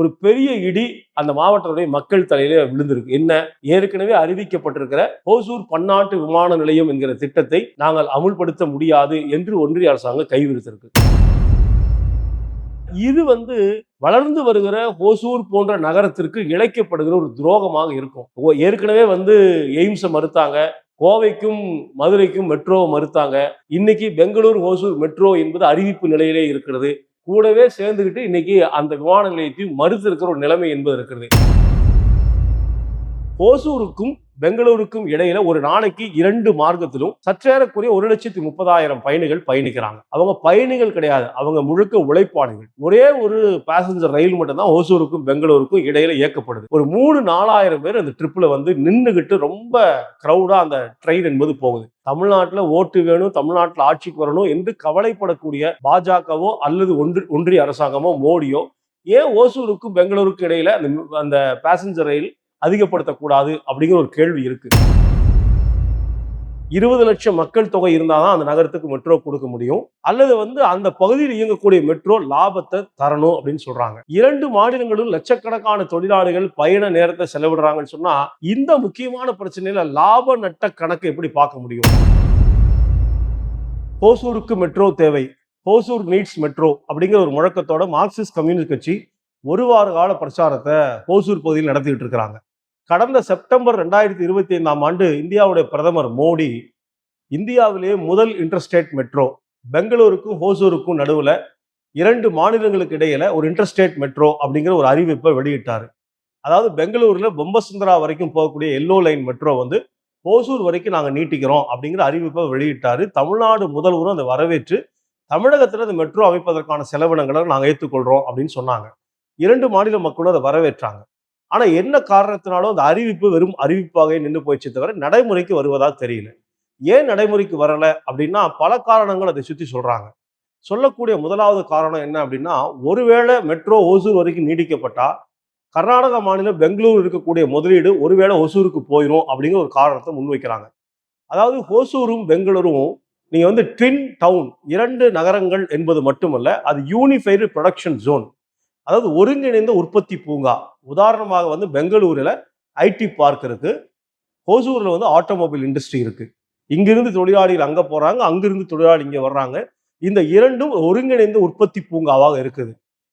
ஒரு பெரிய இடி அந்த மாவட்டத்துடைய மக்கள் தலையில விழுந்திருக்கு. என்ன? ஏற்கனவே அறிவிக்கப்பட்டிருக்கிற ஓசூர் பன்னாட்டு விமான நிலையம் என்கிற திட்டத்தை நாங்கள் அமுல்படுத்த முடியாது என்று ஒன்றிய அரசாங்கம் கைவிரித்திருக்கு. இது வந்து வளர்ந்து வருகிற ஓசூர் போன்ற நகரத்திற்கு இழைக்கப்படுகிற ஒரு துரோகமாக இருக்கும். ஓ- ஏற்கனவே வந்து எய்ம்ஸை மறுத்தாங்க கோவைக்கும் மதுரைக்கும் மெட்ரோ மறுத்தாங்க. இன்னைக்கு பெங்களூர் ஓசூர் மெட்ரோ என்பது அறிவிப்பு நிலையிலே இருக்கிறது. கூடவே சேர்ந்துக்கிட்டு இன்னைக்கு அந்த விமான நிலையத்தையும் மறுத்து இருக்கிற ஒரு நிலைமை என்பது இருக்கிறது. ஓசூருக்கும் பெங்களூருக்கும் இடையில ஒரு நாளைக்கு இரண்டு மார்க்கத்திலும் சற்றேறக்குறைய ஒரு லட்சத்தி முப்பதாயிரம் பயணிகள் பயணிக்கிறாங்க. அவங்க பயணிகள் கிடையாது. அவங்க முழுக்க உழைப்பாளிகள். ஒரே ஒரு பேசஞ்சர் ரயில் மட்டும்தான் ஓசூருக்கும் பெங்களூருக்கும் இடையில இயக்கப்படுது. ஒரு மூணு நாலாயிரம் பேர் அந்த ட்ரிப்ல வந்து நின்றுகிட்டு ரொம்ப க்ரௌடா அந்த ட்ரெயின் என்பது போகுது. தமிழ்நாட்டில் ஓட்டு வேணும் தமிழ்நாட்டில் ஆட்சிக்கு வரணும் என்று கவலைப்படக்கூடிய பாஜகவோ அல்லது ஒன்று ஒன்றிய அரசாங்கமோ மோடியோ ஏன் ஓசூருக்கும் பெங்களூருக்கும் இடையில அந்த அந்த பேசஞ்சர் ரயில் அதிகப்படுத்தக்கூடாது அப்படிங்கிற ஒரு கேள்வி இருக்கு. இருபது லட்சம் மக்கள் தொகை இருந்தாதான் அந்த நகரத்துக்கு மெட்ரோ கொடுக்க முடியும். அல்லது வந்து அந்த பகுதியில் இயங்கக்கூடிய மெட்ரோ லாபத்தை தரணும் அப்படின்னு சொல்றாங்க. இரண்டு மாநிலங்களும் லட்சக்கணக்கான தொழிலாளிகள் பயண நேரத்தை செலவிடுறாங்கன்னு சொன்னா இந்த முக்கியமான பிரச்சனையில லாப நட்ட கணக்கு எப்படி பார்க்க முடியும்? ஹோசூருக்கு மெட்ரோ தேவை. ஹோசூர் நீட்ஸ் மெட்ரோ அப்படிங்கிற ஒரு முழக்கத்தோட மார்க்சிஸ்ட் கம்யூனிஸ்ட் கட்சி ஒரு வார கால பிரச்சாரத்தை ஹோசூர் பகுதியில் நடத்திட்டு இருக்கிறாங்க. கடந்த செப்டம்பர் ரெண்டாயிரத்தி இருபத்தி ஐந்தாம் ஆண்டு இந்தியாவுடைய பிரதமர் மோடி இந்தியாவிலேயே முதல் இன்டர்ஸ்டேட் மெட்ரோ பெங்களூருக்கும் ஹோசூருக்கும் நடுவில் இரண்டு மாநிலங்களுக்கு இடையில ஒரு இன்டர்ஸ்டேட் மெட்ரோ அப்படிங்கிற ஒரு அறிவிப்பை வெளியிட்டார். அதாவது பெங்களூரில் பொம்பசுந்தரா வரைக்கும் போகக்கூடிய எல்லோ லைன் மெட்ரோ வந்து ஓசூர் வரைக்கும் நாங்கள் நீட்டிக்கிறோம் அப்படிங்கிற அறிவிப்பை வெளியிட்டார். தமிழ்நாடு முதல்வரும் அதை வரவேற்று தமிழகத்தில் அந்த மெட்ரோ அமைப்பதற்கான செலவினங்களை நாங்கள் ஏற்றுக்கொள்கிறோம் அப்படின்னு சொன்னாங்க. இரண்டு மாநில மக்களும் அதை வரவேற்றாங்க. ஆனால் என்ன காரணத்தினாலும் அந்த அறிவிப்பு வெறும் அறிவிப்பாக நின்று போயிடுச்சு தவிர நடைமுறைக்கு வருவதா தெரியல. ஏன் நடைமுறைக்கு வரலை அப்படின்னா பல காரணங்கள் அதை சுற்றி சொல்கிறாங்க சொல்லக்கூடிய முதலாவது காரணம் என்ன அப்படின்னா ஒருவேளை மெட்ரோ ஓசூர் வரைக்கும் நீடிக்கப்பட்டால் கர்நாடக மாநிலம் பெங்களூர் இருக்கக்கூடிய முதலீடு ஒருவேளை ஒசூருக்கு போயிடும் அப்படிங்கிற ஒரு காரணத்தை முன்வைக்கிறாங்க அதாவது ஒசூரும் பெங்களூரும் நீங்கள் வந்து ட்வின் டவுன் இரண்டு நகரங்கள் என்பது மட்டுமல்ல அது யூனிஃபைடு ப்ரொடக்ஷன் ஜோன். அதாவது ஒருங்கிணைந்த உற்பத்தி பூங்கா. உதாரணமாக வந்து பெங்களூரில் ஐடி பார்க் இருக்குது ஹோசூரில் வந்து ஆட்டோமொபைல் இண்டஸ்ட்ரி இருக்குது இங்கிருந்து தொழிலாளிகள் அங்கே போகிறாங்க அங்கிருந்து தொழிலாளி இங்கே வர்றாங்க. இந்த இரண்டும் ஒருங்கிணைந்த உற்பத்தி பூங்காவாக இருக்குது.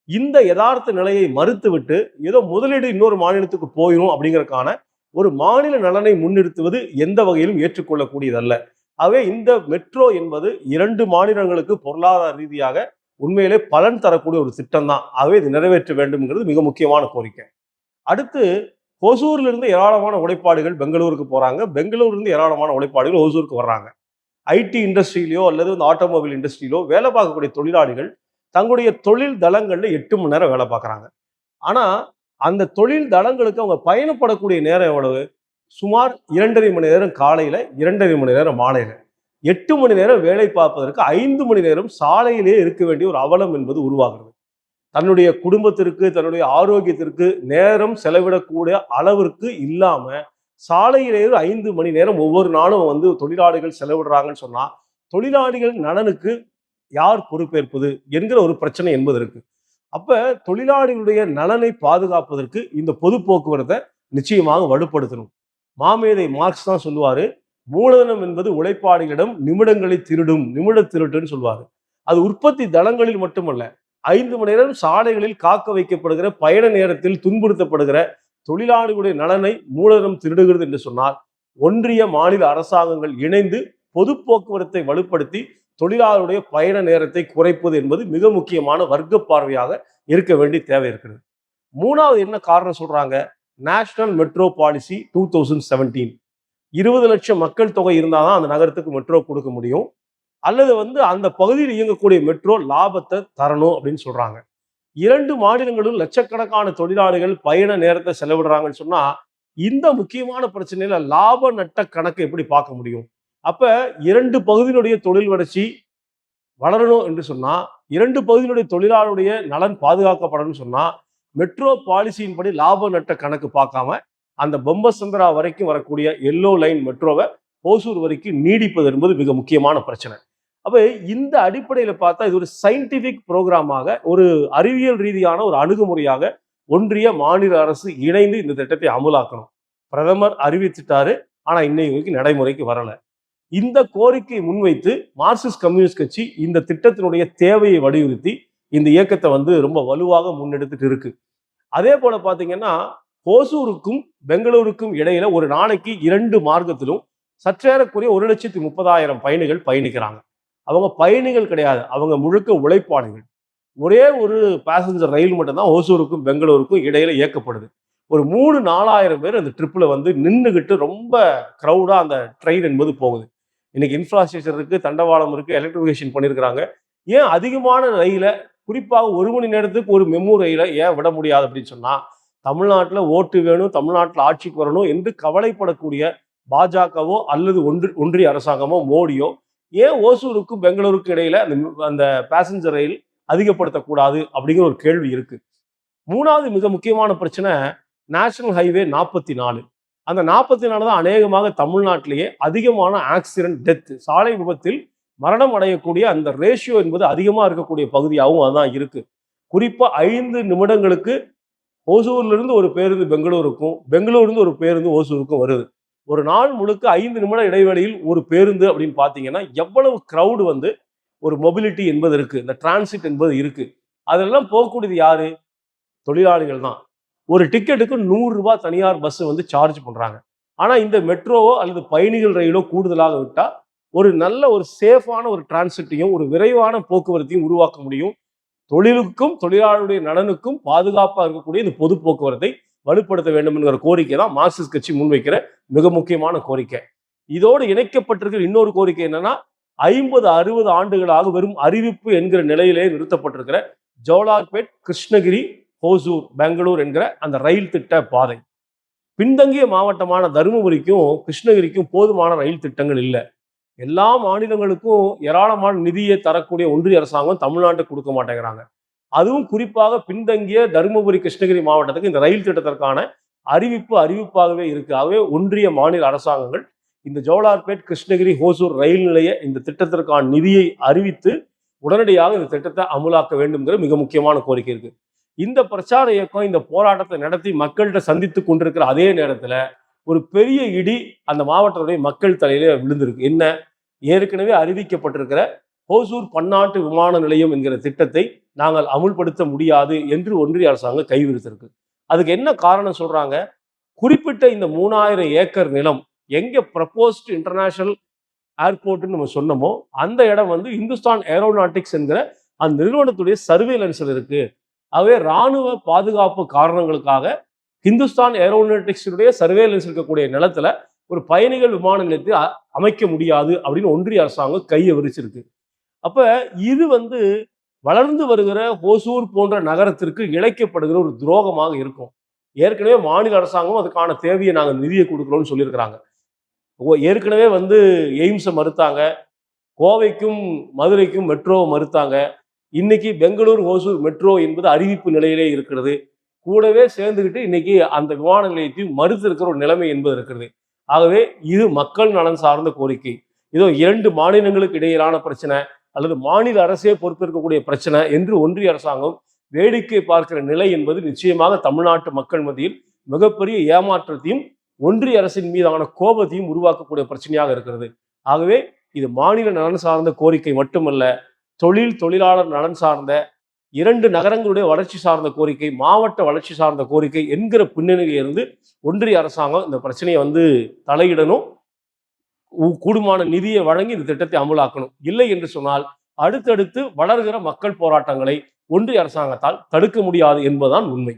இந்த யதார்த்த நிலையை மறுத்துவிட்டு ஏதோ முதலீடு இன்னொரு மாநிலத்துக்கு போயிடும் அப்படிங்கிறதுக்கான ஒரு மாநில நலனை முன்னிறுத்துவது எந்த வகையிலும் ஏற்றுக்கொள்ளக்கூடியதல்ல. ஆகவே இந்த மெட்ரோ என்பது இரண்டு மாநிலங்களுக்கு பொருளாதார ரீதியாக உண்மையிலே பலன் தரக்கூடிய ஒரு திட்டம் தான் ஆகவே இது நிறைவேற்ற வேண்டும்ங்கிறது மிக முக்கியமான கோரிக்கை. அடுத்து ஒசூர்லேருந்து ஏராளமான உழைப்பாளிகள் பெங்களூருக்கு போகிறாங்க பெங்களூர்லேருந்து ஏராளமான உழைப்பாளிகள் ஒசூருக்கு வர்றாங்க. ஐடி இண்டஸ்ட்ரியிலோ அல்லது இந்த ஆட்டோமொபைல் இண்டஸ்ட்ரியிலோ வேலை பார்க்கக்கூடிய தொழிலாளிகள் தங்களுடைய தொழில் தளங்களில் எட்டு மணி நேரம் வேலை பார்க்குறாங்க. ஆனால் அந்த தொழில் தளங்களுக்கு அவங்க பயணப்படக்கூடிய நேரம் எவ்வளவு? சுமார் இரண்டரை மணி நேரம் காலையில் இரண்டரை மணி நேரம் மாலையில். எட்டு மணி நேரம் வேலை பார்ப்பதற்கு ஐந்து மணி நேரம் சாலையிலே இருக்க வேண்டிய ஒரு அவலம் என்பது உருவாகிறது. தன்னுடைய குடும்பத்திற்கு தன்னுடைய ஆரோக்கியத்திற்கு நேரம் செலவிடக்கூடிய அளவிற்கு இல்லாம சாலையிலே ஐந்து மணி நேரம் ஒவ்வொரு நாளும் வந்து தொழிலாளிகள் செலவிடுறாங்கன்னு சொன்னா தொழிலாளிகள் நலனுக்கு யார் பொறுப்பேற்பது என்கிற ஒரு பிரச்சனை என்பது இருக்கு. அப்ப தொழிலாளிகளுடைய நலனை பாதுகாப்பதற்கு இந்த பொது போக்குவரத்தை நிச்சயமாக வலுப்படுத்தணும். மாமேதை மார்க்ஸ் தான் சொல்லுவாரு மூலதனம் என்பது உழைப்பாளிகளிடம் நிமிடங்களை திருடும் நிமிட திருட்டுன்னு சொல்லுவாரு. அது உற்பத்தி தளங்களில் மட்டுமல்ல ஐந்து மணி நேரம் சாலைகளில் காக்க வைக்கப்படுகிற பயண நேரத்தில் துன்புறுத்தப்படுகிற தொழிலாளிகளுடைய நலனை மூலதனம் திருடுகிறது என்று சொன்னால் ஒன்றிய மாநில அரசாங்கங்கள் இணைந்து பொது போக்குவரத்தை வலுப்படுத்தி தொழிலாளருடைய பயண நேரத்தை குறைப்பது என்பது மிக முக்கியமான வர்க்க பார்வையாக இருக்க வேண்டிய தேவை இருக்கிறது. மூணாவது என்ன காரணம் சொல்றாங்க? National metro policy two thousand seventeen இருபது லட்சம் மக்கள் தொகை இருந்தால் தான் அந்த நகரத்துக்கு மெட்ரோ கொடுக்க முடியும். அல்லது வந்து அந்த பகுதியில் இயங்கக்கூடிய மெட்ரோ லாபத்தை தரணும் அப்படின்னு சொல்றாங்க. இரண்டு மாநிலங்களும் லட்சக்கணக்கான தொழிலாளிகள் பயண நேரத்தை செலவிடுறாங்கன்னு சொன்னா இந்த முக்கியமான பிரச்சனையில லாப நட்ட கணக்கு எப்படி பார்க்க முடியும்? அப்ப இரண்டு பகுதியினுடைய தொழில் வளர்ச்சி வளரணும் என்று சொன்னா இரண்டு பகுதியினுடைய தொழிலாளருடைய நலன் பாதுகாக்கப்படணும்னு சொன்னா மெட்ரோ பாலிசியின்படி லாப நட்ட கணக்கு பார்க்காம அந்த பொம்பசந்திரா வரைக்கும் வரக்கூடிய எல்லோ லைன் மெட்ரோவை ஓசூர் வரைக்கும் நீடிப்பது என்பது மிக முக்கியமான பிரச்சனை. அப்போ இந்த அடிப்படையில் பார்த்தா இது ஒரு சயின்டிஃபிக் ப்ரோக்ராமாக ஒரு அறிவியல் ரீதியான ஒரு அணுகுமுறையாக ஒன்றிய மாநில அரசு இணைந்து இந்த திட்டத்தை அமலாக்கணும். பிரதமர் அறிவித்துட்டாரு ஆனால் இன்னைக்கு வரைக்கும் நடைமுறைக்கு வரலை. இந்த கோரிக்கையை முன்வைத்து மார்க்சிஸ்ட் கம்யூனிஸ்ட் கட்சி இந்த திட்டத்தினுடைய தேவையை வலியுறுத்தி இந்த இயக்கத்தை வந்து ரொம்ப வலுவாக முன்னெடுத்துட்டு இருக்கு. அதே போல பார்த்தீங்கன்னா ஓசூருக்கும் பெங்களூருக்கும் இடையில ஒரு நாளைக்கு இரண்டு மார்க்கத்திலும் சற்றேறக்குரிய ஒரு லட்சத்தி முப்பதாயிரம் பயணிகள் பயணிக்கிறாங்க. அவங்க பயணிகள் கிடையாது. அவங்க முழுக்க உழைப்பாளிகள். ஒரே ஒரு பேசஞ்சர் ரயில் மட்டும்தான் ஓசூருக்கும் பெங்களூருக்கும் இடையில இயக்கப்படுது. ஒரு மூணு நாலாயிரம் பேர் அந்த ட்ரிப்பில் வந்து நின்றுக்கிட்டு ரொம்ப க்ரௌடாக அந்த ட்ரெயின் என்பது போகுது. இன்னைக்கு இன்ஃப்ராஸ்ட்ரக்சர் இருக்குது தண்டவாளம் இருக்குது எலக்ட்ரிஃபிகேஷன் பண்ணியிருக்கிறாங்க ஏன் அதிகமான ரயிலை குறிப்பாக ஒரு மணி நேரத்துக்கு ஒரு மெமு ரயிலை ஏன் விட முடியாது அப்படின்னு சொன்னால் தமிழ்நாட்டில் ஓட்டு வேணும் தமிழ்நாட்டில் ஆட்சிக்கு வரணும் என்று கவலைப்படக்கூடிய பாஜகவோ அல்லது ஒன்று ஒன்றிய அரசாங்கமோ மோடியோ ஏன் ஓசூருக்கும் பெங்களூருக்கும் இடையில அந்த அந்த பேசஞ்சர் ரயில் அதிகப்படுத்தக்கூடாது அப்படிங்கிற ஒரு கேள்வி இருக்கு. மூணாவது மிக முக்கியமான பிரச்சனை நேஷனல் ஹைவே நாற்பத்தி நாலு அந்த நாற்பத்தி நாலு தான் அநேகமாக தமிழ்நாட்டிலேயே அதிகமான ஆக்சிடென்ட் டெத்து சாலை விபத்தில் மரணம் அடையக்கூடிய அந்த ரேஷியோ என்பது அதிகமாக இருக்கக்கூடிய பகுதியாகவும் அதுதான் இருக்கு. குறிப்பாக ஐந்து நிமிடங்களுக்கு ஓசூர்லேருந்து ஒரு பேருந்து பெங்களூருக்கும் பெங்களூர்லேருந்து ஒரு பேருந்து ஓசூருக்கும் வருது. ஒரு நாள் முழுக்க ஐந்து நிமிட இடைவெளியில் ஒரு பேருந்து அப்படின்னு பார்த்தீங்கன்னா எவ்வளவு க்ரௌடு வந்து ஒரு மொபிலிட்டி என்பது இருக்குது இந்த டிரான்சிட் என்பது இருக்குது அதெல்லாம் போகக்கூடியது யார்? தொழிலாளிகள் தான். ஒரு டிக்கெட்டுக்கு நூறுரூபா தனியார் பஸ் வந்து சார்ஜ் பண்ணுறாங்க ஆனால் இந்த மெட்ரோவோ அல்லது பயணிகள் ரயிலோ கூடுதலாக விட்டால் ஒரு நல்ல ஒரு சேஃபான ஒரு டிரான்சிட்டையும் ஒரு விரைவான போக்குவரத்தையும் உருவாக்க முடியும். தொழிலுக்கும் தொழிலாளருடைய நலனுக்கும் பாதுகாப்பாக இருக்கக்கூடிய இந்த பொது போக்குவரத்தை வலுப்படுத்த வேண்டும் என்கிற கோரிக்கை தான் மார்க்சிஸ்ட் கட்சி முன்வைக்கிற மிக முக்கியமான கோரிக்கை. இதோடு இணைக்கப்பட்டிருக்கிற இன்னொரு கோரிக்கை என்னன்னா ஐம்பது அறுபது ஆண்டுகளாக வெறும் அறிவிப்பு என்கிற நிலையிலே நிறுத்தப்பட்டிருக்கிற ஜோலார்பேட் கிருஷ்ணகிரி ஹோசூர் பெங்களூர் என்கிற அந்த ரயில் திட்ட பாதை. பின்தங்கிய மாவட்டமான தருமபுரிக்கும் கிருஷ்ணகிரிக்கும் போதுமான ரயில் திட்டங்கள் இல்லை. எல்லா மாநிலங்களுக்கும் ஏராளமான நிதியை தரக்கூடிய ஒன்றிய அரசாங்கம் தமிழ்நாட்டுக்கு கொடுக்க மாட்டேங்கிறாங்க. அதுவும் குறிப்பாக பின்தங்கிய தருமபுரி கிருஷ்ணகிரி மாவட்டத்துக்கு இந்த ரயில் திட்டத்திற்கான அறிவிப்பு அறிவிப்பாகவே இருக்கு. ஆகவே ஒன்றிய மாநில அரசாங்கங்கள் இந்த ஜோலார்பேட் கிருஷ்ணகிரி ஹோசூர் ரயில் நிலைய இந்த திட்டத்திற்கான நிதியை அறிவித்து உடனடியாக இந்த திட்டத்தை அமுலாக்க வேண்டும்ங்கிற மிக முக்கியமான கோரிக்கை இருக்கு. இந்த பிரச்சார இயக்கம் இந்த போராட்டத்தை நடத்தி மக்கள்கிட்ட சந்தித்து கொண்டிருக்கிற அதே நேரத்துல ஒரு பெரிய இடி அந்த மாவட்டத்துடைய மக்கள் தலையில விழுந்திருக்கு. என்ன? ஏற்கனவே அறிவிக்கப்பட்டிருக்கிற ஹோசூர் பன்னாட்டு விமான நிலையம் என்கிற திட்டத்தை நாங்கள் அமுல்படுத்த முடியாது என்று ஒன்றிய அரசாங்கம் கைவிரித்திருக்கு. அதுக்கு என்ன காரணம் சொல்றாங்க? குறிப்பிட்ட இந்த மூணாயிரம் ஏக்கர் நிலம் எங்க ப்ரப்போஸ்ட் இன்டர்நேஷனல் ஏர்போர்ட்னு நம்ம சொன்னோமோ அந்த இடம் வந்து இந்துஸ்தான் ஏரோநாட்டிக்ஸ் என்கிற அந்த நிறுவனத்துடைய சர்வேலன்ஸில் இருக்கு. ஆகவே ராணுவ பாதுகாப்பு காரணங்களுக்காக ஹிந்துஸ்தான் ஏரோநாட்டிக்ஸுடைய சர்வேலன்ஸ் இருக்கக்கூடிய நிலத்துல ஒரு பயணிகள் விமான நிலையத்தை அமைக்க முடியாது அப்படின்னு ஒன்றிய அரசாங்கம் கையை விரிச்சிருக்கு அப்போ இது வந்து வளர்ந்து வருகிற ஹோசூர் போன்ற நகரத்திற்கு இழைக்கப்படுகிற ஒரு துரோகமாக இருக்கும். ஏற்கனவே மாநில அரசாங்கம் அதுக்கான தேவையை நாங்கள் நிதியை கொடுக்குறோம்னு சொல்லியிருக்கிறாங்க. ஓ- ஏற்கனவே வந்து எய்ம்ஸை மறுத்தாங்க. கோவைக்கும் மதுரைக்கும் மெட்ரோவை மறுத்தாங்க. இன்னைக்கு பெங்களூர் ஹோசூர் மெட்ரோ என்பது அறிவிப்பு நிலையிலே இருக்கிறது. கூடவே சேர்ந்துக்கிட்டு இன்னைக்கு அந்த விமான நிலையத்தையும் மறுத்து இருக்கிற ஒரு நிலைமை என்பது இருக்கிறது. ஆகவே இது மக்கள் நலன் சார்ந்த கோரிக்கை. இதோ இரண்டு மாநிலங்களுக்கு இடையிலான பிரச்சனை. அல்லது மாநில அரசே பொறுப்பேற்கக்கூடிய பிரச்சனை என்று ஒன்றிய அரசாங்கம் வேடிக்கை பார்க்கிற நிலை என்பது நிச்சயமாக தமிழ்நாட்டு மக்கள் மத்தியில் மிகப்பெரிய ஏமாற்றத்தையும் ஒன்றிய அரசின் மீதான கோபத்தையும் உருவாக்கக்கூடிய பிரச்சனையாக இருக்கிறது. ஆகவே இது மாநில நலன் சார்ந்த கோரிக்கை மட்டுமல்ல தொழில் தொழிலாளர் நலன் சார்ந்த இரண்டு நகரங்களுடைய வளர்ச்சி சார்ந்த கோரிக்கை மாவட்ட வளர்ச்சி சார்ந்த கோரிக்கை என்கிற பின்னணியிலிருந்து ஒன்றிய அரசாங்கம் இந்த பிரச்சனையை வந்து தலையிடணும். கூடுமான நிதியை வழங்கி இந்த திட்டத்தை அமலாக்கணும். இல்லை என்று சொன்னால் அடுத்தடுத்து வளர்கிற மக்கள் போராட்டங்களை ஒன்றிய அரசாங்கத்தால் தடுக்க முடியாது என்பதுதான் உண்மை.